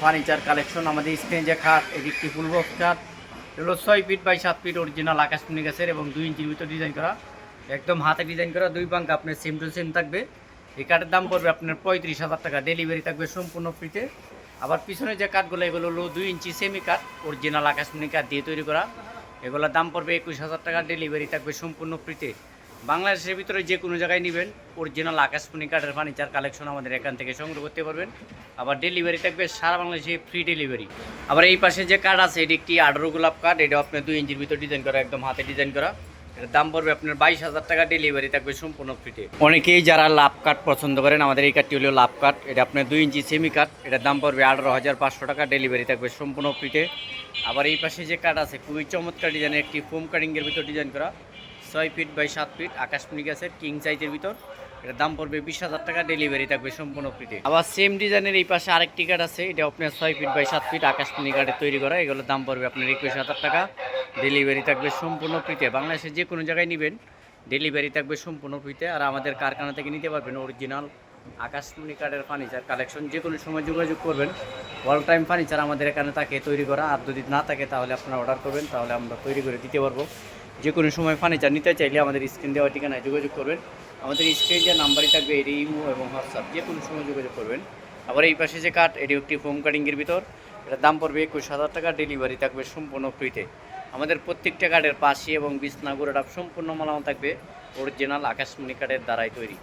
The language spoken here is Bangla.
ফার্নিচার কালেকশন, আমাদের স্ক্রিনে যে খাট এটি একটি ফুল বক্স খাট, এগুলো ছয় ফিট বাই সাত ফিট অরিজিনাল আকাশমণি গাছের এবং দুই ইঞ্চির ভিতর ডিজাইন করা। একদম হাতে ডিজাইন করা, দুই পাঙ্কা, আপনার সেম টু সেম থাকবে। এই কাঠের দাম পড়বে আপনার পঁয়ত্রিশ হাজার টাকা। ডেলিভারি থাকবে সম্পূর্ণ ফ্রিতে আবার পিছনে যে কাঠগুলো এগুলো হলো দুই ইঞ্চি সেমি কাঠ অরিজিনাল আকাশমণি কাঠ দিয়ে তৈরি করা। এগুলোর দাম পড়বে একুশ হাজার টাকা। ডেলিভারি থাকবে সম্পূর্ণ ফ্রিতে বাংলাদেশের ভিতরে যে কোনো জায়গায় নেবেন। অরিজিনাল আকাশমণি কাঠের ফার্নিচার কালেকশন আমাদের এখান থেকে সংগ্রহ করতে পারবেন। আবার ডেলিভারি থাকবে সারা বাংলাদেশে ফ্রি ডেলিভারি আবার এই পাশে যে কাঠ আছে, এটি একটি আঠারো গোলাপ কাঠ এটা আপনার দুই ইঞ্চির ভিতর ডিজাইন করা, একদম হাতে ডিজাইন করা। এটার দাম পড়বে আপনার বাইশ হাজার টাকা ডেলিভারি থাকবে সম্পূর্ণ ফ্রিতে অনেকেই যারা লাভ কাঠ পছন্দ করেন, আমাদের এই কাঠটি হলো লাভ কাঠ এটা আপনার দুই ইঞ্চি সেমি কাঠ এটার দাম পড়বে আঠারো হাজার পাঁচশো টাকা ডেলিভারি থাকবে সম্পূর্ণ ফ্রিতে আবার এই পাশে যে কাঠ আছে, খুবই চমৎকার ডিজাইনের একটি ফোম কাটিংয়ের ভিতর ডিজাইন করা। ছয় ফিট বাই সাত ফিট আকাশমণি গাছের কিং সাইজের ভিতর। এটার দাম পড়বে বিশ হাজার টাকা ডেলিভারি থাকবে সম্পূর্ণ ফ্রিতে আবার সেম ডিজাইনের এই পাশে আরেকটি কাঠ আছে এটা আপনার ছয় ফিট বাই সাত ফিট আকাশমণি কাঠের তৈরি করা, এগুলোর দাম পড়বে আপনার একুশ হাজার টাকা। ডেলিভারি থাকবে সম্পূর্ণ ফ্রিতে বাংলাদেশে যে কোনো জায়গায় নেবেন ডেলিভারি থাকবে সম্পূর্ণ ফ্রিতে আর আমাদের কারখানা থেকে নিতে পারবেন অরিজিনাল আকাশমণি কাঠের ফার্নিচার কালেকশন যে কোনো সময় যোগাযোগ করবেন। অল টাইম ফার্নিচার আমাদের এখানে থাকে, তৈরি করা। আর যদি না থাকে, তাহলে আপনারা অর্ডার করবেন, তাহলে আমরা তৈরি করে দিতে পারব। যে কোনো সময় ফার্নিচার নিতে চাইলে আমাদের স্ক্রিন দেওয়া ঠিকানায় যোগাযোগ করবেন। আমাদের স্ক্রিন যে নাম্বারই থাকবে এটি ইমো এবং হোয়াটসঅ্যাপ, যে কোনো সময় যোগাযোগ করবেন। আবার এই পাশে যে কাঠ এটি একটি ফোম কাটিংয়ের ভিতর। এটার দাম পড়বে একুশ হাজার টাকা, ডেলিভারি থাকবে সম্পূর্ণ ফ্রিতে। আমাদের প্রত্যেকটা কাঠের পাশে এবং বিছনা সম্পূর্ণ মালামাল থাকবে, অরিজিনাল আকাশমণি কাঠের দ্বারাই তৈরি।